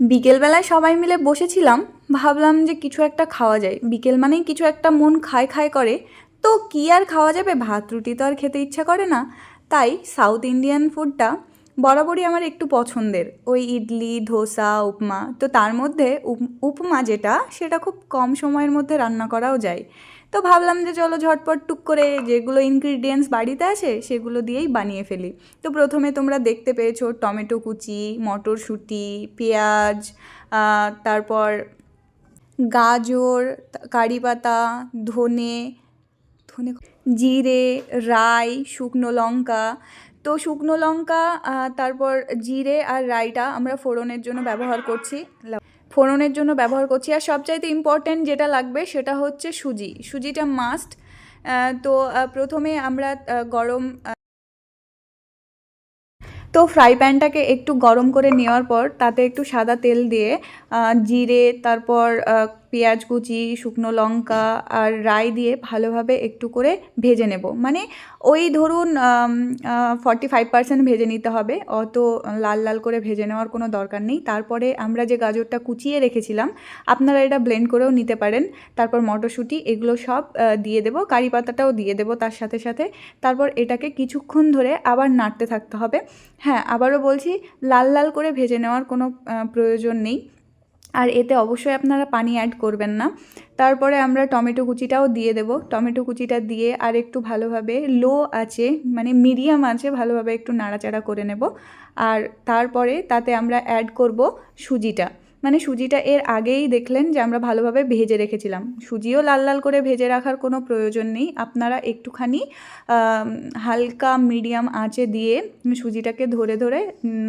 বিকেলবেলায় সবাই মিলে বসেছিলাম, ভাবলাম যে কিছু একটা খাওয়া যায়। বিকেল মানেই কিছু একটা মন খায় খায় করে। তো কী আর খাওয়া যাবে? ভাত, রুটি তো আর খেতে ইচ্ছা করে না। তাই সাউথ ইন্ডিয়ান ফুডটা বরাবরই আমার একটু পছন্দের। ওই ইডলি, ধোসা, উপমা। তো তার মধ্যে উপমা যেটা, সেটা খুব কম সময়ের মধ্যে রান্না করাও যায়। তো ভাবলাম যে চলো ঝটপট টুক করে যেগুলো ইনগ্রিডিয়েন্টস বাড়িতে আছে, সেগুলো দিয়েই বানিয়ে ফেলি। তো প্রথমে তোমরা দেখতে পেয়েছ টমেটো কুচি, মটরশুঁটি, পেঁয়াজ তারপর গাজর, কারি পাতা, ধনে ধনে জিরে, রাই, শুকনো লঙ্কা। তো শুকনো লঙ্কা তারপর জিরে আর রাইটা আমরা ফোড়নের জন্য ব্যবহার করছি। ফোড়নের জন্য ব্যবহার করছি। আর সবচাইতে ইম্পর্ট্যান্ট যেটা লাগবে সেটা হচ্ছে সুজি। সুজিটা মাস্ট তো প্রথমে আমরা গরম তো ফ্রাই প্যানটাকে একটু গরম করে নেওয়ার পর তাতে একটু সাদা তেল দিয়ে জিরে, তারপর পেঁয়াজ কুচি, শুকনো লঙ্কা আর রাই দিয়ে ভালোভাবে একটু করে ভেজে নেব। মানে ওই ধরুন ফর্টি ফাইভ পার্সেন্ট ভেজে নিতে হবে। অত লাল লাল করে ভেজে নেওয়ার কোনো দরকার নেই। তারপরে আমরা যে গাজরটা কুচিয়ে রেখেছিলাম, আপনারা এটা ব্লেন্ড করেও নিতে পারেন। তারপর মটরশুঁটি, এগুলো সব দিয়ে দেবো। কারি পাতাটাও দিয়ে দেবো তার সাথে সাথে। তারপর এটাকে কিছুক্ষণ ধরে আবার নাড়তে থাকতে হবে। হ্যাঁ আবারও বলছি, লাল লাল করে ভেজে নেওয়ার কোনো প্রয়োজন নেই। আর এতে অবশ্যই আপনারা পানি অ্যাড করবেন না। তারপরে আমরা টমেটো কুচিটাও দিয়ে দেব। টমেটো কুচিটা দিয়ে আর একটু ভালোভাবে লো আছে মানে মিডিয়াম আছে ভালোভাবে একটু নাড়াচাড়া করে নেব। আর তারপরে তাতে আমরা অ্যাড করব সুজিটা। মানে সুজিটা এর আগেই দেখলেন যে আমরা ভালোভাবে ভেজে রেখেছিলাম। সুজিও লাল লাল করে ভেজে রাখার কোনো প্রয়োজন নেই। আপনারা একটুখানি হালকা মিডিয়াম আঁচে দিয়ে সুজিটাকে ধরে ধরে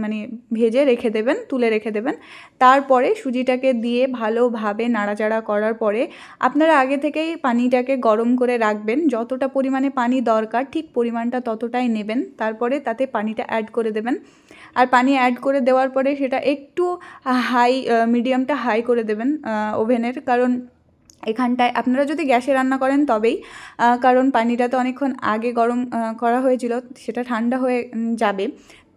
মানে ভেজে রেখে দেবেন, তুলে রেখে দেবেন। তারপরে সুজিটাকে দিয়ে ভালোভাবে নাড়াচাড়া করার পরে আপনারা আগে থেকেই পানিটাকে গরম করে রাখবেন। যতটা পরিমাণে পানি দরকার, ঠিক পরিমাণটা ততটাই নেবেন। তারপরে তাতে পানিটা অ্যাড করে দেবেন। আর পানি অ্যাড করে দেওয়ার পরে সেটা একটু হাই মিডিয়ামটা হাই করে দেবেন ওভেনের। কারণ এখানটায় আপনারা যদি গ্যাসে রান্না করেন তবেই কারণ পানিটা তো অনেকক্ষণ আগে গরম করা হয়েছিল, সেটা ঠান্ডা হয়ে যাবে।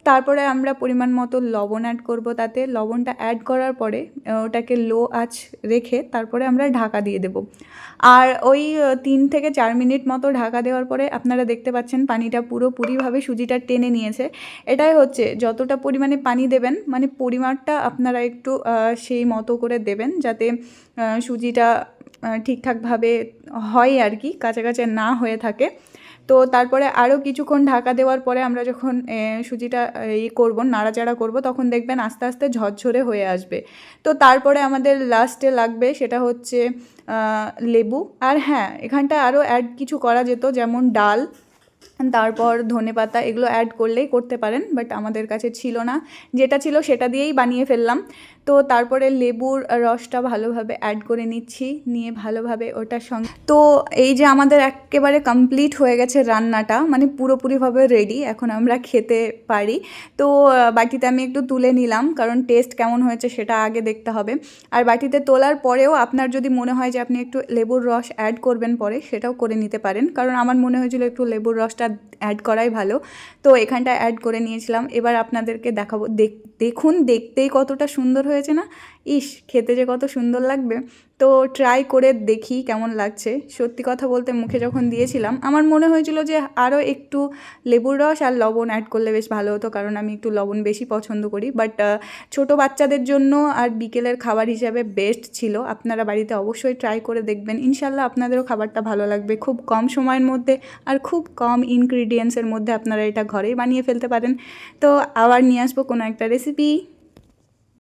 তারপরে আমরা পরিমাণ মতো লবণ অ্যাড করব তাতে। লবণটা অ্যাড করার পরে ওটাকে লো আঁচ রেখে তারপরে আমরা ঢাকা দিয়ে দেব। আর ওই তিন থেকে চার মিনিট মতো ঢাকা দেওয়ার পরে আপনারা দেখতে পাচ্ছেন পানিটা পুরোপুরিভাবে সুজিটা টেনে নিয়েছে। এটাই হচ্ছে, যতটা পরিমাণে পানি দেবেন মানে পরিমাণটা আপনারা একটু সেই মতো করে দেবেন যাতে সুজিটা ঠিকঠাকভাবে হয় আর কি কাঁচা না হয়ে থাকে। তো তারপরে আরও কিছুক্ষণ ঢাকা দেওয়ার পরে আমরা যখন সুজিটা ই করব, নাড়াচাড়া করব, তখন দেখবেন আস্তে আস্তে ঝরঝরে হয়ে আসবে। তো তারপরে আমাদের লাস্টে লাগবে সেটা হচ্ছে লেবু। আর হ্যাঁ এখানটা আরও অ্যাড কিছু করা যেত, যেমন ডাল। তারপর ধনে পাতা এগুলো অ্যাড করলেই করতে পারেন বাট আমাদের কাছে ছিল না। যেটা ছিল সেটা দিয়েই বানিয়ে ফেললাম। তো তারপরে লেবুর রসটা ভালোভাবে অ্যাড করে নিচ্ছি, নিয়ে ভালোভাবে ওটার সঙ্গে। তো এই যে আমাদের একেবারে কমপ্লিট হয়ে গেছে রান্নাটা মানে পুরোপুরিভাবে রেডি এখন আমরা খেতে পারি। তো বাটিতে আমি একটু তুলে নিলাম, কারণ টেস্ট কেমন হয়েছে সেটা আগে দেখতে হবে। আর বাটিতে তোলার পরেও আপনার যদি মনে হয় যে আপনি একটু লেবুর রস অ্যাড করবেন পরে, সেটাও করে নিতে পারেন। কারণ আমার মনে হয়েছিল একটু লেবুর রসটা অ্যাড করাই ভালো। তো এখানটা অ্যাড করে নিয়েছিলাম। এবার আপনাদেরকে দেখাবো। দেখ- দেখুন, দেখতেই কতটা সুন্দর হয়েছে না? ইস, খেতে যে কত সুন্দর লাগবে। তো ট্রাই করে দেখি কেমন লাগছে। সত্যি কথা বলতে মুখে যখন দিয়েছিলাম, আমার মনে হয়েছিল যে আরও একটু লেবুর রস আর লবণ অ্যাড করলে বেশ ভালো হতো, কারণ আমি একটু লবণ বেশি পছন্দ করি। বাট ছোট বাচ্চাদের জন্য আর বিকেলের খাবার হিসাবে বেস্ট ছিল। আপনারা বাড়িতে অবশ্যই ট্রাই করে দেখবেন। ইনশাল্লাহ আপনাদেরও খাবারটা ভালো লাগবে। খুব কম সময়ের মধ্যে আর খুব কম ইনগ্রিডিয়েন্টসের মধ্যে আপনারা এটা ঘরেই বানিয়ে ফেলতে পারেন। তো আবার নিয়ে আসব কোনো একটা রেসিপি